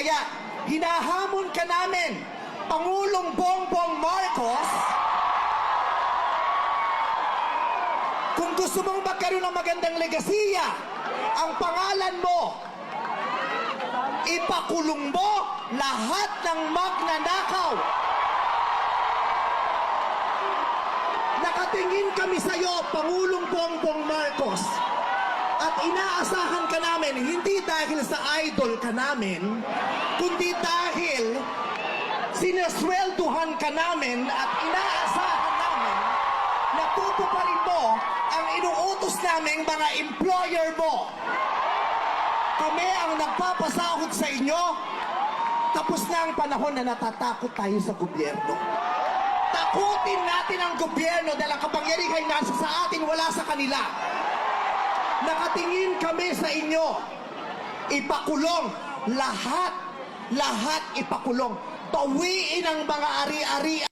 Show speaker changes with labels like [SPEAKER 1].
[SPEAKER 1] Kaya hinahamon ka namin, Pangulong Bongbong Marcos, kung gusto mong magkaroon ng magandang legasiya, ang pangalan mo, ipakulong mo lahat ng magnanakaw. Nakatingin kami sa iyo, Pangulong Bongbong Marcos. At inaasahan ka namin, hindi dahil sa idol ka namin, kundi dahil sinaswelduhan ka namin at inaasahan namin na tutuparin mo ang inuutos naming mga employer mo. Kami ang nagpapasahod sa inyo. Tapos na ang panahon na natatakot tayo sa gobyerno. Takutin natin ang gobyerno dahil ang kapangyarihan nasa sa atin, wala sa kanila. Nakatingin kami sa inyo. Ipakulong lahat, lahat ipakulong. Bawiin ang mga ari-ari